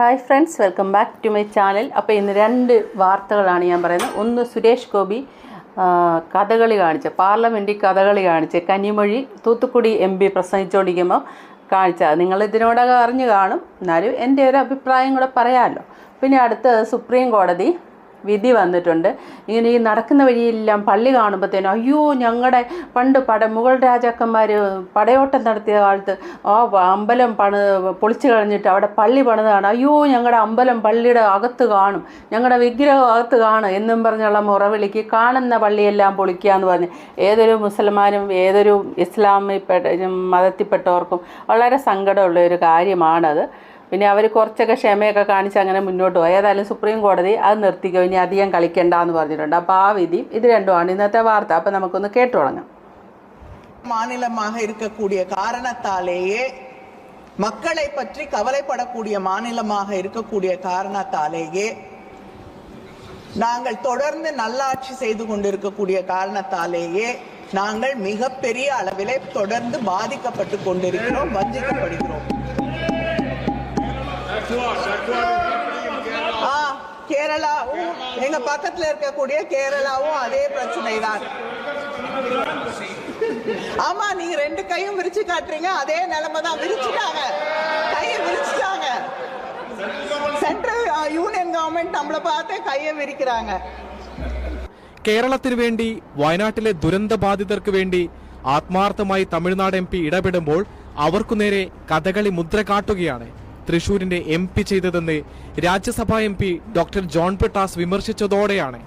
Hi friends welcome back to my channel അപ്പോൾ ഇന്ന് രണ്ട് വാർത്തകളാണ് ഞാൻ പറയുന്നത്. ഒന്ന് സുരേഷ് ഗോപി കഥകളി കാണിച്ച പാർലമെന്റിൽ കഥകളി കാണിച്ച് കന്നിമൊഴി തൂത്തുക്കുടി എം പി പ്രസംഗിച്ചുകൊണ്ടിരിക്കുമ്പോൾ കാണിച്ച. നിങ്ങൾ ഇതിനോടകം അറിഞ്ഞു കാണും. എന്നാലും എന്റെ ഒരു അഭിപ്രായം കൂടെ പറയാമല്ലോ പിന്നെ അടുത്തത് സുപ്രീം കോടതി വിധി വന്നിട്ടുണ്ട്. ഇങ്ങനെ ഈ നടക്കുന്ന വഴിയെല്ലാം പള്ളി കാണുമ്പോഴത്തേനും അയ്യോ ഞങ്ങളുടെ പണ്ട് പട മുഗൾ രാജാക്കന്മാർ പടയോട്ടം നടത്തിയ കാലത്ത് ആ അമ്പലം പണി പൊളിച്ചു കളഞ്ഞിട്ട് അവിടെ പള്ളി പണിതാണ്. അയ്യോ ഞങ്ങളുടെ അമ്പലം പള്ളിയുടെ അകത്ത് കാണും. ഞങ്ങളുടെ വിഗ്രഹം അകത്ത് കാണും എന്നും പറഞ്ഞുള്ള മുറവിളിക്ക് കാണുന്ന പള്ളിയെല്ലാം പൊളിക്കുക എന്ന് പറഞ്ഞ് ഏതൊരു മുസൽമാനും ഏതൊരു ഇസ്ലാമിൽപ്പെട്ട മതത്തിൽപ്പെട്ടവർക്കും വളരെ സങ്കടമുള്ള ഒരു കാര്യമാണത്. പിന്നെ അവർ കുറച്ചൊക്കെ ക്ഷമയൊക്കെ കാണിച്ച് അങ്ങനെ മുന്നോട്ട് പോയി ഏതായാലും സുപ്രീം കോടതി അത് നിർത്തിക്കോ ഇനി അധികം കളിക്കണ്ട എന്ന് പറഞ്ഞിട്ടുണ്ട് അപ്പോൾ ആ വിധി ഇത് രണ്ടുമാണ് ഇന്നത്തെ വാർത്ത അപ്പോൾ നമുക്കൊന്ന് കേട്ടു തുടങ്ങാം மாநிலமாக இருக்கக்கூடிய காரணத்தாலேயே மக்களை பற்றி கவலைப்படக்கூடிய மாநிலமாக இருக்கக்கூடிய காரணத்தாலேயே நாங்கள் தொடர்ந்து நல்லாட்சி செய்து கொண்டிருக்கக்கூடிய காரணத்தாலேயே நாங்கள் மிகப்பெரிய அளவிலே தொடர்ந்து பாதிக்கப்பட்டு கொண்டிருக்கிறோம் வஞ்சிக்கப்படுகிறோம் ஆ கேரளாவும் எங்க பக்கத்துல இருக்கக்கூடிய கேரளாவும் அதே பிரச்சனை தான் ஆமா நீங்க ரெண்டு கையும் விரிச்சு காட்டுறீங்க அதே நிலைமை தான் விரிச்சுட்டாங்க கையை விரிச்சுட்டாங்க சென்ட்ரல் யூனியன் கவர்மெண்ட் நம்மளை பார்த்து கையை விரிக்கிறாங்க കേരളത്തിനു വേണ്ടി വയനാട്ടിലെ ദുരന്ത ബാധിതർക്ക് വേണ്ടി ആത്മാർത്ഥമായി തമിഴ്നാട് എം പി ഇടപെടുമ്പോൾ അവർക്കു നേരെ കഥകളി മുദ്ര കാട്ടുകയാണ് തൃശൂരിന്റെ എം പി ചെയ്തതെന്ന് രാജ്യസഭാ M P doctor John Brittas വിമർശിച്ചതോടെയാണ്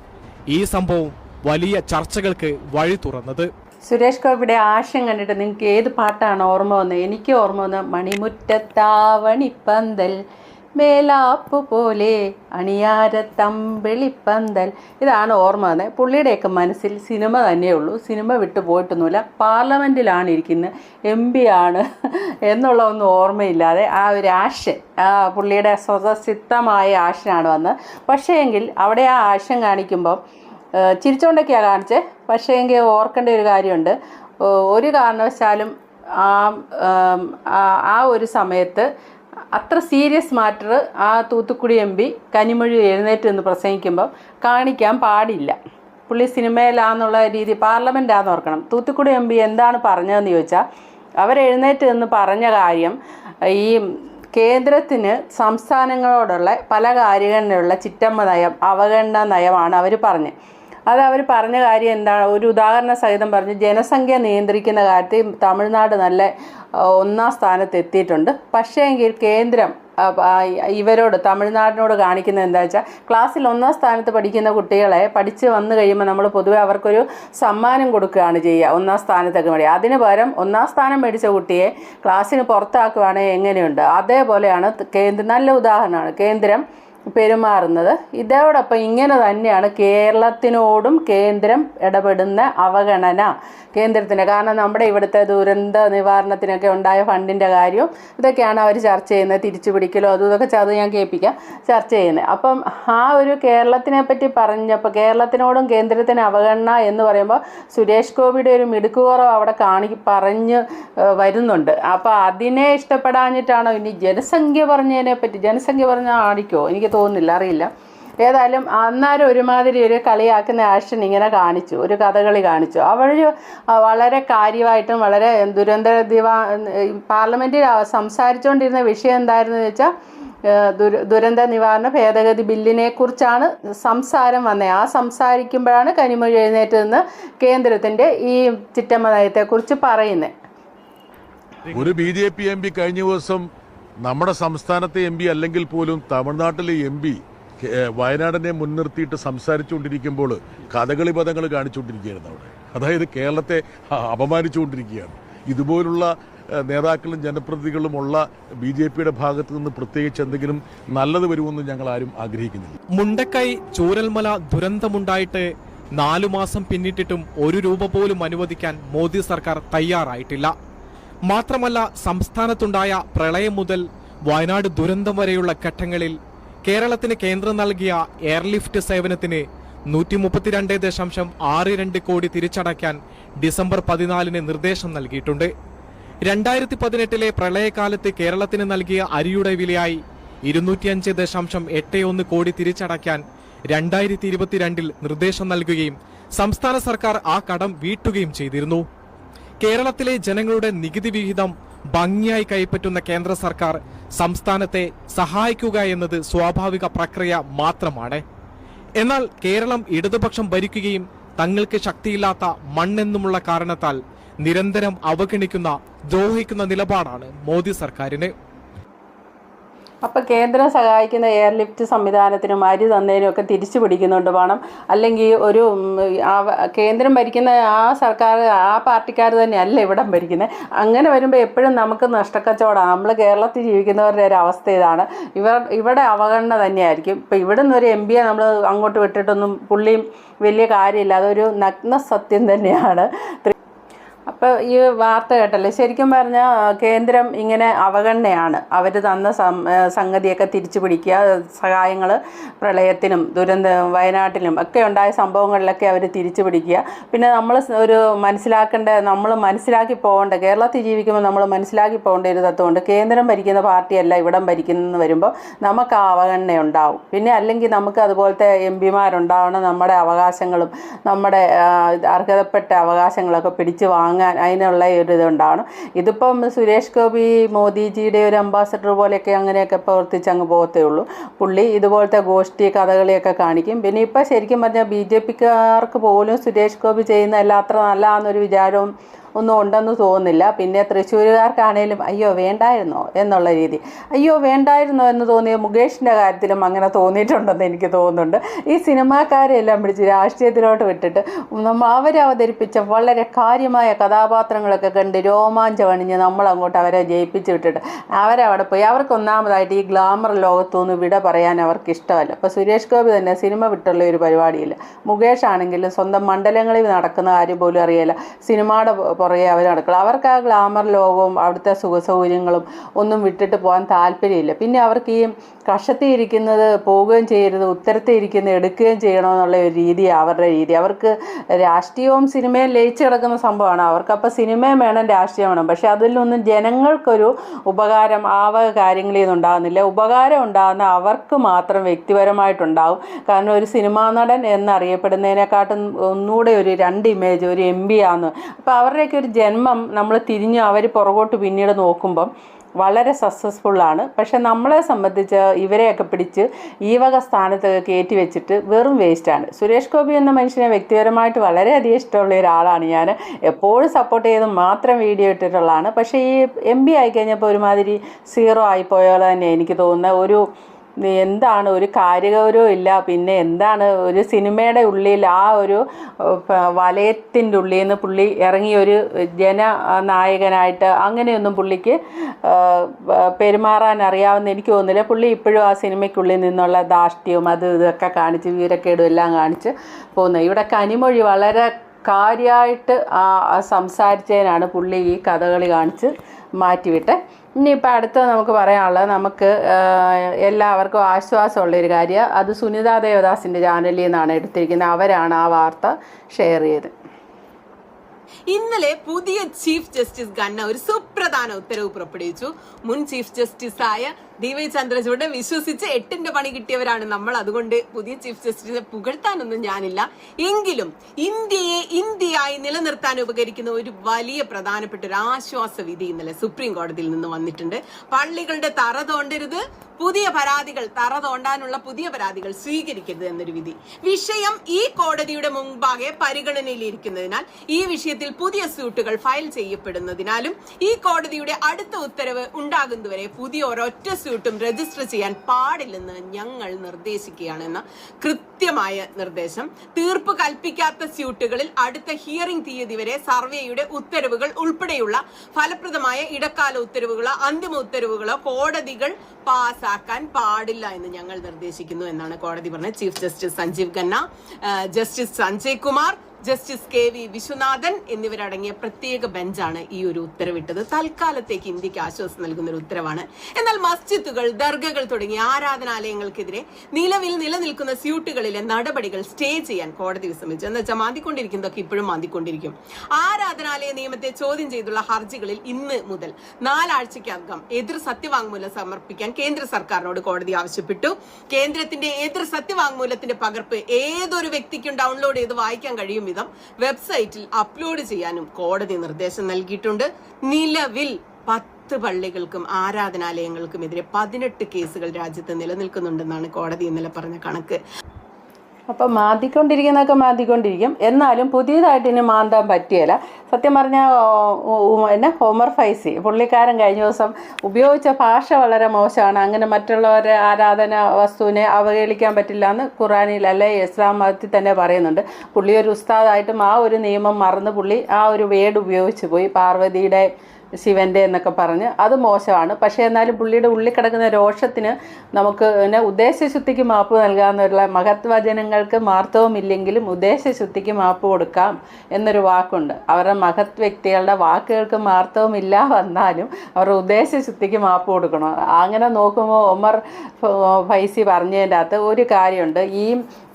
ഈ സംഭവം വലിയ ചർച്ചകൾക്ക് വഴി തുറന്നത്. സുരേഷ് ഗോപിയുടെ ആശയം കണ്ടിട്ട് നിങ്ങൾക്ക് ഏത് പാട്ടാണ് ഓർമ്മ വന്നത്? എനിക്ക് ഓർമ്മ വന്നത് മണിമുറ്റത്താവണിപ്പന്തൽ മേലാപ്പ് പോലെ അണിയാരത്തമ്പിളിപ്പന്തൽ ഇതാണ് ഓർമ്മ തന്നെ പുള്ളിയുടെയൊക്കെ മനസ്സിൽ സിനിമ തന്നെയുള്ളൂ. സിനിമ വിട്ടു പോയിട്ടൊന്നുമില്ല. പാർലമെന്റിലാണ് ഇരിക്കുന്നത് എം പി ആണ് എന്നുള്ള ഒന്നും ഓർമ്മയില്ലാതെ ആ ഒരു ആശൻ പുള്ളിയുടെ സ്വതസിദ്ധമായ ആശനാണ് വന്നത്. പക്ഷേ എങ്കിൽ അവിടെ ആ ആശം കാണിക്കുമ്പം ചിരിച്ചുകൊണ്ടൊക്കെയാണ് കാണിച്ചത് പക്ഷേ എങ്കിൽ ഓർക്കേണ്ട ഒരു കാര്യമുണ്ട്. ഒരു കാരണവശാലും ആ- ആ ഒരു സമയത്ത് അത്ര സീരിയസ് മാറ്റർ ആ തൂത്തുക്കുടി എം പി കനിമൊഴി എഴുന്നേറ്റ് എന്ന് പ്രസംഗിക്കുമ്പോൾ കാണിക്കാൻ പാടില്ല. പുള്ളി സിനിമയിലാന്നുള്ള രീതി പാർലമെന്റാന്ന് ഓർക്കണം. തൂത്തുക്കുടി എം പി എന്താണ് പറഞ്ഞതെന്ന് ചോദിച്ചാൽ അവരെഴുന്നേറ്റ് എന്ന് പറഞ്ഞ കാര്യം ഈ കേന്ദ്രത്തിന് സംസ്ഥാനങ്ങളോടുള്ള പല കാര്യങ്ങളിലുള്ള ചിറ്റമ്മ നയം അവഗണന നയമാണ് അവർ പറഞ്ഞത്. അത് അവർ പറഞ്ഞ കാര്യം എന്താണ്? ഒരു ഉദാഹരണ സഹിതം പറഞ്ഞു ജനസംഖ്യ നിയന്ത്രിക്കുന്ന കാര്യത്തിൽ തമിഴ്നാട് നല്ല ഒന്നാം സ്ഥാനത്ത് എത്തിയിട്ടുണ്ട്. പക്ഷേ എങ്കിൽ കേന്ദ്രം ഇവരോട് തമിഴ്നാടിനോട് കാണിക്കുന്നത് എന്താ വെച്ചാൽ ക്ലാസ്സിൽ ഒന്നാം സ്ഥാനത്ത് പഠിക്കുന്ന കുട്ടികളെ പഠിച്ച് വന്നു കഴിയുമ്പോൾ നമ്മൾ പൊതുവെ അവർക്കൊരു സമ്മാനം കൊടുക്കുകയാണ് ചെയ്യുക ഒന്നാം സ്ഥാനത്തൊക്കെ വേണ്ടി. അതിന് പകരം ഒന്നാം സ്ഥാനം മേടിച്ച കുട്ടിയെ ക്ലാസ്സിന് പുറത്താക്കുകയാണെങ്കിൽ എങ്ങനെയുണ്ട്? അതേപോലെയാണ് കേന്ദ്ര നല്ല ഉദാഹരണമാണ്. കേന്ദ്രം പെരുമാറുന്നത്. ഇതോടൊപ്പം ഇങ്ങനെ തന്നെയാണ് കേരളത്തിനോടും കേന്ദ്രം ഇടപെടുന്ന അവഗണന കേന്ദ്രത്തിന്. കാരണം നമ്മുടെ ഇവിടുത്തെ ദുരന്ത നിവാരണത്തിനൊക്കെ ഉണ്ടായ ഫണ്ടിന്റെ കാര്യവും ഇതൊക്കെയാണ് അവർ ചർച്ച ചെയ്യുന്നത്. തിരിച്ചു പിടിക്കലോ അതും ഇതൊക്കെ ചത് ഞാൻ കേൾപ്പിക്കാം. ചർച്ച ചെയ്യുന്നത്. അപ്പം ആ ഒരു കേരളത്തിനെ പറ്റി പറഞ്ഞപ്പോൾ കേരളത്തിനോടും കേന്ദ്രത്തിന് അവഗണന എന്ന് പറയുമ്പോൾ സുരേഷ് ഗോപിയുടെ ഒരു മിടുക്കുകുറവ് അവിടെ കാണി പറഞ്ഞ് വരുന്നുണ്ട്. അപ്പോൾ അതിനെ ഇഷ്ടപ്പെടാഞ്ഞിട്ടാണോ ഇനി ജനസംഖ്യ പറഞ്ഞതിനെ പറ്റി ജനസംഖ്യ പറഞ്ഞാൽ ആടിക്കോ? എനിക്ക് തോന്നുന്നില്ല അറിയില്ല. ഏതായാലും അന്നേരം ഒരുമാതിരി ഒരു കളിയാക്കുന്ന ആക്ഷൻ ഇങ്ങനെ കാണിച്ചു ഒരു കഥകളി കാണിച്ചു. അവർ വളരെ കാര്യമായിട്ടും വളരെ ദുരന്ത ദിവാ പാർലമെന്റിൽ സംസാരിച്ചുകൊണ്ടിരുന്ന വിഷയം എന്തായിരുന്നു വെച്ചാൽ ദുര ദുരന്ത നിവാരണ ഭേദഗതി ബില്ലിനെക്കുറിച്ചാണ് സംസാരം വന്നത് ആ സംസാരിക്കുമ്പോഴാണ് കനിമൊഴി എഴുന്നേറ്റ് നിന്ന് കേന്ദ്രത്തിന്റെ ഈ ചിറ്റമ്മ നയത്തെക്കുറിച്ച് പറയുന്നത് ഒരു B J P M P കഴിഞ്ഞ ദിവസം നമ്മുടെ സംസ്ഥാനത്തെ എം പി അല്ലെങ്കിൽ പോലും തമിഴ്നാട്ടിലെ എം പി വയനാടിനെ മുൻനിർത്തിയിട്ട് സംസാരിച്ചുകൊണ്ടിരിക്കുമ്പോൾ കഥകളി പദങ്ങൾ കാണിച്ചുകൊണ്ടിരിക്കുകയായിരുന്നു അവിടെ. അതായത് കേരളത്തെ അപമാനിച്ചുകൊണ്ടിരിക്കുകയാണ്. ഇതുപോലുള്ള നേതാക്കളും ജനപ്രതിനിധികളും ഉള്ള ബി ജെ പിയുടെ ഭാഗത്ത് നിന്ന് പ്രത്യേകിച്ച് എന്തെങ്കിലും നല്ലത് വരുമെന്ന് ഞങ്ങൾ ആരും ആഗ്രഹിക്കുന്നില്ല. മുണ്ടക്കൈ ചൂരൽമല ദുരന്തമുണ്ടായിട്ട് നാലു മാസം പിന്നിട്ടിട്ടും ഒരു രൂപ പോലും അനുവദിക്കാൻ മോദി സർക്കാർ തയ്യാറായിട്ടില്ല. മാത്രമല്ല സംസ്ഥാനത്തുണ്ടായ പ്രളയം മുതൽ വയനാട് ദുരന്തം വരെയുള്ള ഘട്ടങ്ങളിൽ കേരളത്തിന് കേന്ദ്രം നൽകിയ എയർലിഫ്റ്റ് സേവനത്തിന് നൂറ്റി മുപ്പത്തിരണ്ട് ദശാംശം ആറ് രണ്ട് കോടി തിരിച്ചടയ്ക്കാൻ ഡിസംബർ പതിനാലിന് നിർദ്ദേശം നൽകിയിട്ടുണ്ട്. രണ്ടായിരത്തി പതിനെട്ടിലെ പ്രളയകാലത്ത് കേരളത്തിന് നൽകിയ അരിയുടെ വിലയായി ഇരുന്നൂറ്റിയഞ്ച് ദശാംശം എട്ട് ഒന്ന് കോടി തിരിച്ചടയ്ക്കാൻ രണ്ടായിരത്തി ഇരുപത്തിരണ്ടിൽ നിർദ്ദേശം നൽകുകയും സംസ്ഥാന സർക്കാർ ആ കടം വീട്ടുകയും ചെയ്തിരുന്നു. കേരളത്തിലെ ജനങ്ങളുടെ നികുതി വിഹിതം ഭംഗിയായി കൈപ്പറ്റുന്ന കേന്ദ്ര സർക്കാർ സംസ്ഥാനത്തെ സഹായിക്കുക എന്നത് സ്വാഭാവിക പ്രക്രിയ മാത്രമാണ്. എന്നാൽ കേരളം ഇടതുപക്ഷം ഭരിക്കുകയും തങ്ങൾക്ക് ശക്തിയില്ലാത്ത മണ്ണെന്നുമുള്ള കാരണത്താൽ നിരന്തരം അവഗണിക്കുന്ന ദ്രോഹിക്കുന്ന നിലപാടാണ് മോദി സർക്കാരിന്. അപ്പോൾ കേന്ദ്രം സഹായിക്കുന്ന എയർലിഫ്റ്റ് സംവിധാനത്തിനും അരി തന്നതിനും ഒക്കെ തിരിച്ചു പിടിക്കുന്നുണ്ട് പണം. അല്ലെങ്കിൽ ഒരു കേന്ദ്രം ഭരിക്കുന്ന ആ സർക്കാർ ആ പാർട്ടിക്കാർ തന്നെയല്ല ഇവിടം ഭരിക്കുന്നത് അങ്ങനെ വരുമ്പോൾ എപ്പോഴും നമുക്ക് നഷ്ടക്കച്ചവടമാണ് നമ്മൾ കേരളത്തിൽ ജീവിക്കുന്നവരുടെ ഒരു അവസ്ഥ ഇതാണ്. ഇവർ ഇവിടെ അവഗണന തന്നെയായിരിക്കും. ഇപ്പം ഇവിടെ നിന്ന് ഒരു എം പിയെ നമ്മൾ അങ്ങോട്ട് വിട്ടിട്ടൊന്നും പുള്ളിയും വലിയ കാര്യമില്ല. അതൊരു നഗ്ന സത്യം തന്നെയാണ്. അപ്പോൾ ഈ വാർത്ത കേട്ടല്ലേ? ശരിക്കും പറഞ്ഞാൽ കേന്ദ്രം ഇങ്ങനെ അവഗണനയാണ്. അവർ തന്ന സംഗതിയൊക്കെ തിരിച്ചു പിടിക്കുക സഹായങ്ങൾ പ്രളയത്തിനും ദുരന്ത വയനാട്ടിലും ഒക്കെ ഉണ്ടായ സംഭവങ്ങളിലൊക്കെ അവർ തിരിച്ചു പിടിക്കുക. പിന്നെ നമ്മൾ ഒരു മനസ്സിലാക്കേണ്ട നമ്മൾ മനസ്സിലാക്കി പോകേണ്ട കേരളത്തിൽ ജീവിക്കുമ്പോൾ നമ്മൾ മനസ്സിലാക്കി പോകേണ്ട ഒരു തത്വമുണ്ട് കേന്ദ്രം ഭരിക്കുന്ന പാർട്ടിയല്ല ഇവിടം ഭരിക്കുന്നതെന്ന് വരുമ്പോൾ നമുക്ക് ആ അവഗണന ഉണ്ടാവും. പിന്നെ അല്ലെങ്കിൽ നമുക്ക് അതുപോലത്തെ എം പിമാരുണ്ടാവണം നമ്മുടെ അവകാശങ്ങളും നമ്മുടെ അർഹതപ്പെട്ട അവകാശങ്ങളൊക്കെ പിടിച്ചു വാങ്ങാൻ അതിനുള്ള ഒരു ഇതുണ്ടാവണം. ഇതിപ്പം സുരേഷ് ഗോപി മോദിജിയുടെ ഒരു അംബാസഡർ പോലെയൊക്കെ അങ്ങനെയൊക്കെ പ്രവർത്തിച്ച് അങ്ങ് പോകത്തേ ഉള്ളൂ. പുള്ളി ഇതുപോലത്തെ ഗോഷ്ഠി കഥകളിയൊക്കെ കാണിക്കും. പിന്നെ ഇപ്പം ശരിക്കും പറഞ്ഞാൽ ബി ജെ പിക്കാർക്ക് പോലും സുരേഷ് ഗോപി ചെയ്യുന്നതല്ല അത്ര നല്ലതാണെന്നൊരു വിചാരവും ഒന്നും ഉണ്ടെന്ന് തോന്നുന്നില്ല. പിന്നെ തൃശ്ശൂരുകാർക്കാണേലും അയ്യോ വേണ്ടായിരുന്നോ എന്നുള്ള രീതി. അയ്യോ വേണ്ടായിരുന്നോ എന്ന് തോന്നിയ മുകേഷിന്റെ കാര്യത്തിലും അങ്ങനെ തോന്നിയിട്ടുണ്ടെന്ന് എനിക്ക് തോന്നുന്നുണ്ട്. ഈ സിനിമാക്കാരെല്ലാം പിടിച്ച് രാഷ്ട്രീയത്തിലോട്ട് വിട്ടിട്ട് നമ്മ അവർ അവതരിപ്പിച്ച വളരെ കാര്യമായ കഥാപാത്രങ്ങളൊക്കെ കണ്ട് രോമാഞ്ചമണിഞ്ഞ് നമ്മളങ്ങോട്ട് അവരെ ജയിപ്പിച്ച് വിട്ടിട്ട് അവരവിടെ പോയി. അവർക്ക് ഒന്നാമതായിട്ട് ഈ ഗ്ലാമർ ലോകത്തുനിന്ന് വിട പറയാൻ അവർക്ക് ഇഷ്ടമല്ല അപ്പോൾ സുരേഷ് ഗോപി തന്നെ സിനിമ വിട്ടുള്ള ഒരു പരിപാടിയില്ല. മുകേഷ് ആണെങ്കിലും സ്വന്തം മണ്ഡലങ്ങളിൽ നടക്കുന്ന കാര്യം പോലും അറിയില്ല. സിനിമയുടെ പുറകെ അവർ നടക്കണം. അവർക്ക് ആ ഗ്ലാമർ ലോകവും അവിടുത്തെ സുഖസൗകര്യങ്ങളും ഒന്നും വിട്ടിട്ട് പോകാൻ താല്പര്യമില്ല. പിന്നെ അവർക്ക് ഈ കഷത്തി ഇരിക്കുന്നത് പോവുകയും ചെയ്യരുത് ഉത്തരത്തെ ഇരിക്കുന്നത് എടുക്കുകയും ചെയ്യണമെന്നുള്ള ഒരു രീതി അവരുടെ രീതി. അവർക്ക് രാഷ്ട്രീയവും സിനിമയും ലയിച്ച് കിടക്കുന്ന സംഭവമാണ്. അവർക്കപ്പോൾ സിനിമയും വേണം രാഷ്ട്രീയം വേണം. പക്ഷെ അതിലൊന്നും ജനങ്ങൾക്കൊരു ഉപകാരം ആ വക കാര്യങ്ങളിൽ നിന്നുണ്ടാകുന്നില്ല ഉപകാരം ഉണ്ടാകുന്ന അവർക്ക് മാത്രം വ്യക്തിപരമായിട്ടുണ്ടാവും. കാരണം ഒരു സിനിമാ നടൻ എന്നറിയപ്പെടുന്നതിനെക്കാട്ടും ഒന്നുകൂടെ ഒരു രണ്ട് ഇമേജ് ഒരു എം പി ആണ് അപ്പോൾ അവരുടെയൊക്കെ ഒരു ജന്മം നമ്മൾ തിരിഞ്ഞ് അവർ പുറകോട്ട് പിന്നീട് നോക്കുമ്പം വളരെ സക്സസ്ഫുള്ളാണ് പക്ഷെ നമ്മളെ സംബന്ധിച്ച് ഇവരെയൊക്കെ പിടിച്ച് ഈ വക സ്ഥാനത്ത് കയറ്റി വെച്ചിട്ട് വെറും വേസ്റ്റാണ് സുരേഷ് ഗോപി എന്ന മനുഷ്യനെ വ്യക്തിപരമായിട്ട് വളരെയധികം ഇഷ്ടമുള്ള ഒരാളാണ് ഞാൻ. എപ്പോഴും സപ്പോർട്ട് ചെയ്ത് മാത്രം വീഡിയോ ഇട്ടിട്ടുള്ളതാണ്. പക്ഷേ ഈ എം ബി ആയിക്കഴിഞ്ഞപ്പോൾ ഒരുമാതിരി സീറോ ആയിപ്പോയ പോലെ തന്നെ എനിക്ക് തോന്നുന്ന ഒരു എന്താണ് ഒരു കാര്യഗൗരവം ഇല്ല. പിന്നെ എന്താണ് ഒരു സിനിമയുടെ ഉള്ളിൽ ആ ഒരു വലയത്തിന്റെ ഉള്ളിൽ നിന്ന് പുള്ളി ഇറങ്ങിയൊരു ഒരു ജനനായകനായിട്ട് അങ്ങനെയൊന്നും പുള്ളിക്ക് പെരുമാറാൻ അറിയാവുന്ന എനിക്ക് തോന്നുന്നില്ല. പുള്ളി ഇപ്പോഴും ആ സിനിമയ്ക്കുള്ളിൽ നിന്നുള്ള ധാഷ്ട്യവും അത് ഇതൊക്കെ കാണിച്ച് വീരക്കേടും എല്ലാം കാണിച്ച് പോകുന്നത് ഇവിടെ കനിമൊഴി വളരെ കാര്യമായിട്ട് സംസാരിച്ചതിനാണ് പുള്ളി ഈ കഥകളി കാണിച്ച് മാറ്റിവിട്ട് ഇനിയിപ്പോൾ അടുത്ത നമുക്ക് പറയാനുള്ളത് നമുക്ക് എല്ലാവർക്കും ആശ്വാസമുള്ളൊരു കാര്യം. അത് സുനിത ദേവദാസിന്റെ ചാനലിൽ നിന്നാണ് എടുത്തിരിക്കുന്നത്. അവരാണ് ആ വാർത്ത ഷെയർ ചെയ്ത് ഇന്നലെ പുതിയ ചീഫ് ജസ്റ്റിസ് ഖന്ന ഒരു സുപ്രധാന ഉത്തരവ് പുറപ്പെടുവിച്ചു. മുൻ ചീഫ് ആയ ഡി വൈ ചന്ദ്രചൂഡിനെ വിശ്വസിച്ച് എട്ടിന്റെ പണി കിട്ടിയവരാണ് നമ്മൾ. അതുകൊണ്ട് പുതിയ ചീഫ് ജസ്റ്റിസിനെ പുകഴ്ത്താനൊന്നും ഞാനില്ല. എങ്കിലും ഇന്ത്യയെ ഇന്ത്യയായി നിലനിർത്താൻ ഉപകരിക്കുന്ന ഒരു വലിയ പ്രധാനപ്പെട്ട ഒരു ആശ്വാസ വിധി ഇന്നലെ സുപ്രീം കോടതിയിൽ നിന്ന് വന്നിട്ടുണ്ട്. പള്ളികളുടെ തറ തോണ്ടരുത് പുതിയ പരാതികൾ തറ തോണ്ടാനുള്ള പുതിയ പരാതികൾ സ്വീകരിക്കരുത് എന്നൊരു വിധി. വിഷയം ഈ കോടതിയുടെ മുമ്പാകെ പരിഗണനയിലിരിക്കുന്നതിനാൽ ഈ വിഷയത്തിൽ പുതിയ സ്യൂട്ടുകൾ ഫയൽ ചെയ്യപ്പെടുന്നതിനാലും ഈ കോടതിയുടെ അടുത്ത ഉത്തരവ് ഉണ്ടാകുന്നതുവരെ പുതിയ ഒരൊറ്റ സ്യൂട്ടും രജിസ്റ്റർ ചെയ്യാൻ പാടില്ലെന്ന് ഞങ്ങൾ നിർദ്ദേശിക്കുകയാണെന്ന കൃത്യമായ നിർദ്ദേശം. തീർപ്പ് കൽപ്പിക്കാത്ത സ്യൂട്ടുകളിൽ അടുത്ത ഹിയറിംഗ് തീയതി വരെ സർവേയുടെ ഉത്തരവുകൾ ഉൾപ്പെടെയുള്ള ഫലപ്രദമായ ഇടക്കാല ഉത്തരവുകളോ അന്തിമ ഉത്തരവുകളോ കോടതികൾ പാസാക്കാൻ പാടില്ല എന്ന് ഞങ്ങൾ നിർദ്ദേശിക്കുന്നു എന്നാണ് കോടതി പറഞ്ഞത്. Chief justice Sanjiv Khanna justice Sanjay Kumar justice K V Viswanathan എന്നിവരടങ്ങിയ പ്രത്യേക ബെഞ്ചാണ് ഈ ഒരു ഉത്തരവിട്ടത്. തൽക്കാലത്തേക്ക് ഇന്ത്യയ്ക്ക് ആശ്വാസം നൽകുന്ന ഒരു ഉത്തരവാണ്. എന്നാൽ മസ്ജിദുകൾ ദർഗകൾ തുടങ്ങിയ ആരാധനാലയങ്ങൾക്കെതിരെ നിലവിൽ നിലനിൽക്കുന്ന സ്യൂട്ടുകളിലെ നടപടികൾ സ്റ്റേ ചെയ്യാൻ കോടതി വിസമ്മതിച്ചു. എന്ന് വെച്ചാൽ മാന്തിക്കൊണ്ടിരിക്കുന്നതൊക്കെ ഇപ്പോഴും മാന്തിക്കൊണ്ടിരിക്കും. ആരാധനാലയ നിയമത്തെ ചോദ്യം ചെയ്തുള്ള ഹർജികളിൽ ഇന്ന് മുതൽ നാലാഴ്ചയ്ക്കകം എതിർ സത്യവാങ്മൂലം സമർപ്പിക്കാൻ കേന്ദ്ര സർക്കാരിനോട് കോടതി ആവശ്യപ്പെട്ടു. കേന്ദ്രത്തിന്റെ എതിർ സത്യവാങ്മൂലത്തിന്റെ പകർപ്പ് ഏതൊരു വ്യക്തിക്കും ഡൗൺലോഡ് ചെയ്ത് വായിക്കാൻ കഴിയും. വിധം വെബ്സൈറ്റിൽ അപ്ലോഡ് ചെയ്യാനും കോടതി നിർദ്ദേശം നൽകിയിട്ടുണ്ട്. നിലവിൽ പത്ത് പള്ളികൾക്കും ആരാധനാലയങ്ങൾക്കും എതിരെ പതിനെട്ട് കേസുകൾ രാജ്യത്ത് നിലനിൽക്കുന്നുണ്ടെന്നാണ് കോടതി ഇന്നലെ പറഞ്ഞ കണക്ക്. അപ്പം മാന്തിക്കൊണ്ടിരിക്കുന്നതൊക്കെ മാന്തിക്കൊണ്ടിരിക്കും. എന്നാലും പുതിയതായിട്ട് ഇനി മാന്താൻ പറ്റിയല്ല. സത്യം പറഞ്ഞാൽ എന്നെ ഹോമർ ഫൈസി പുള്ളിക്കാരൻ കഴിഞ്ഞ ദിവസം ഉപയോഗിച്ച ഭാഷ വളരെ മോശമാണ്. അങ്ങനെ മറ്റുള്ളവരെ ആരാധന വസ്തുവിനെ അവഹേളിക്കാൻ പറ്റില്ല എന്ന് ഖുറാനിൽ അല്ലെ ഇസ്ലാം മതത്തിൽ തന്നെ പറയുന്നുണ്ട്. പുള്ളി ഒരു ഉസ്താദായിട്ടും ആ ഒരു നിയമം മറന്ന് പുള്ളി ആ ഒരു വേഡ് ഉപയോഗിച്ച് പോയി. പാർവതിയുടെ ശിവന്റെ എന്നൊക്കെ പറഞ്ഞ് അത് മോശമാണ്. പക്ഷേ എന്നാലും പുള്ളിയുടെ ഉള്ളിൽ കിടക്കുന്ന രോഷത്തിന് നമുക്ക് പിന്നെ ഉദ്ദേശശുദ്ധിക്ക് മാപ്പ് നൽകാമെന്നുള്ള മഹത് വചനങ്ങൾക്ക് മാർത്തവും ഇല്ലെങ്കിലും ഉദ്ദേശശുദ്ധിക്ക് മാപ്പ് കൊടുക്കാം എന്നൊരു വാക്കുണ്ട്. അവരുടെ മഹത് വ്യക്തികളുടെ വാക്കുകൾക്ക് മാർത്തവും ഇല്ല വന്നാലും അവരുടെ ഉദ്ദേശശുദ്ധിക്ക് മാപ്പ് കൊടുക്കണം. അങ്ങനെ നോക്കുമ്പോൾ ഒമർ ഫൈസി പറഞ്ഞതിന്റെ അകത്ത് ഒരു കാര്യമുണ്ട്. ഈ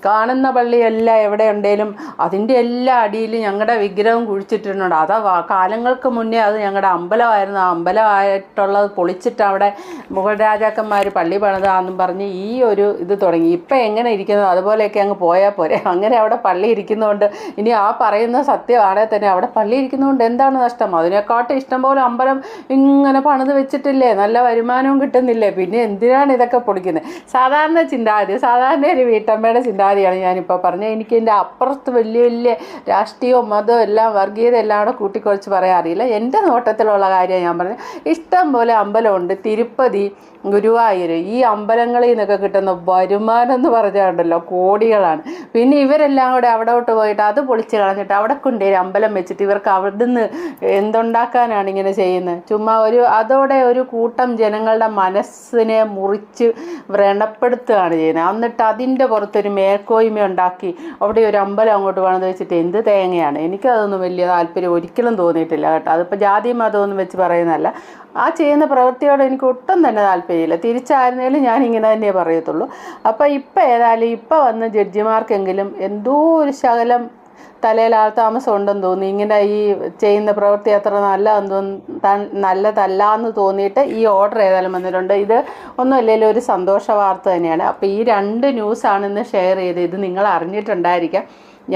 കാണുന്ന പള്ളിയെല്ലാം എവിടെ ഉണ്ടെങ്കിലും അതിന്റെ എല്ലാ അടിയിലും ഞങ്ങളുടെ വിഗ്രഹം കുഴിച്ചിട്ടുണ്ട് അതാ കാലങ്ങൾക്ക് മുന്നേ അത് ഞങ്ങളുടെ അമ്പലമായിരുന്നു. ആ അമ്പലമായിട്ടുള്ളത് പൊളിച്ചിട്ട് അവിടെ മുഗൾ രാജാക്കന്മാർ പള്ളി പണിതാന്നും പറഞ്ഞ് ഈ ഒരു ഇത് തുടങ്ങി. ഇപ്പം എങ്ങനെ ഇരിക്കുന്നു? അതുപോലെയൊക്കെ അങ്ങ് പോയാൽ പോരെ. അങ്ങനെ അവിടെ പള്ളി ഇരിക്കുന്നതുകൊണ്ട് ഇനി ആ പറയുന്ന സത്യമാണെങ്കിൽ തന്നെ. അവിടെ പള്ളി ഇരിക്കുന്നതുകൊണ്ട് എന്താണ് നഷ്ടം? അതിനെക്കാട്ടും ഇഷ്ടംപോലെ അമ്പലം ഇങ്ങനെ പണിത് വെച്ചിട്ടില്ലേ? നല്ല വരുമാനവും കിട്ടുന്നില്ലേ? പിന്നെ എന്തിനാണ് ഇതൊക്കെ പൊളിക്കുന്നത്? സാധാരണ ചിന്താഗതി സാധാരണ ഒരു വീട്ടമ്മയുടെ ചിന്താഗതിയാണ് ഞാനിപ്പോൾ പറഞ്ഞത്. എനിക്ക് എന്റെ അപ്പുറത്ത് വലിയ വലിയ രാഷ്ട്രീയവും മതവും എല്ലാം വർഗീയത എല്ലാം കൂടെ കൂട്ടിക്കുറച്ച് പറയാൻ അറിയില്ല. എന്റെ നോട്ടത്തിലുള്ള കാര്യം ഞാൻ പറഞ്ഞത്. ഇഷ്ടം പോലെ അമ്പലമുണ്ട്. തിരുപ്പതി ഗുരുവായൂർ ഈ അമ്പലങ്ങളിൽ നിന്നൊക്കെ കിട്ടുന്ന വരുമാനം എന്ന് പറഞ്ഞാണ്ടല്ലോ കോടികളാണ്. പിന്നെ ഇവരെല്ലാം കൂടെ അവിടോട്ട് പോയിട്ട് അത് പൊളിച്ച് കളഞ്ഞിട്ട് അവിടെ കൊണ്ടുവരും അമ്പലം വെച്ചിട്ട് ഇവർക്ക് അവിടുന്ന് എന്തുണ്ടാക്കാനാണ് ഇങ്ങനെ ചെയ്യുന്നത്? ചുമ്മാ ഒരു അതോടെ ഒരു കൂട്ടം ജനങ്ങളുടെ മനസ്സിനെ മുറിച്ച് വ്രണപ്പെടുത്തുകയാണ് ചെയ്യുന്നത്. എന്നിട്ട് അതിന്റെ പുറത്തൊരു മേൽക്കോയ്മ ഉണ്ടാക്കി. അവിടെ ഒരു അമ്പലം അങ്ങോട്ട് വേണമെന്ന് വെച്ചിട്ട് എന്ത് തേങ്ങയാണ്? എനിക്കതൊന്നും വലിയ താല്പര്യം ഒരിക്കലും തോന്നിയിട്ടില്ല കേട്ടോ. അതിപ്പോൾ ജാതി മതമൊന്നും വെച്ച് പറയുന്നതല്ല. ആ ചെയ്യുന്ന പ്രവൃത്തിയോട് എനിക്ക് ഒട്ടും തന്നെ താല്പര്യമില്ല. തിരിച്ചായിരുന്നേലും ഞാൻ ഇങ്ങനെ തന്നെ പറയത്തുള്ളൂ. അപ്പോൾ ഇപ്പം ഏതായാലും ഇപ്പം വന്ന ജഡ്ജിമാർക്കെങ്കിലും എന്തോ ഒരു ശകലം തലയിൽ ആൾ താമസം ഉണ്ടെന്ന് തോന്നി. ഇങ്ങനെ ഈ ചെയ്യുന്ന പ്രവൃത്തി അത്ര നല്ലതെന്ന് തോന്നി നല്ലതല്ല എന്ന് തോന്നിയിട്ട് ഈ ഓർഡർ ഏതായാലും വന്നിട്ടുണ്ട്. ഇത് ഒന്നുമല്ലെങ്കിലും ഒരു സന്തോഷ വാർത്ത തന്നെയാണ്. അപ്പോൾ ഈ രണ്ട് ന്യൂസാണ് ഇന്ന് ഷെയർ ചെയ്തത്. ഇത് നിങ്ങൾ അറിഞ്ഞിട്ടുണ്ടായിരിക്കാം.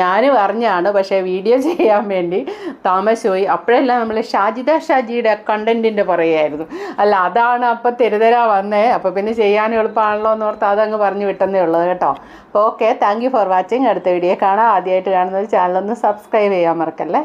ഞാനും അറിഞ്ഞാണ് പക്ഷേ വീഡിയോ ചെയ്യാൻ വേണ്ടി താമസിച്ചുപോയി അപ്പോഴെല്ലാം നമ്മൾ ഷാജിദ ഷാജിയുടെ കണ്ടന്റിന്റെ പറയുമായിരുന്നു അല്ല അതാണ് അപ്പം തെരുതര വന്നേ. അപ്പോൾ പിന്നെ ചെയ്യാൻ എളുപ്പമാണല്ലോ എന്ന് ഓർത്ത് അതങ്ങ് പറഞ്ഞു വിട്ടെന്നേ ഉള്ളൂ കേട്ടോ. അപ്പോൾ ഓക്കെ താങ്ക് ഫോർ വാച്ചിങ്. അടുത്ത വീഡിയോ കാണാം. ആദ്യമായിട്ട് കാണുന്ന ചാനലൊന്ന് സബ്സ്ക്രൈബ് ചെയ്യാൻ മറക്കല്ലേ?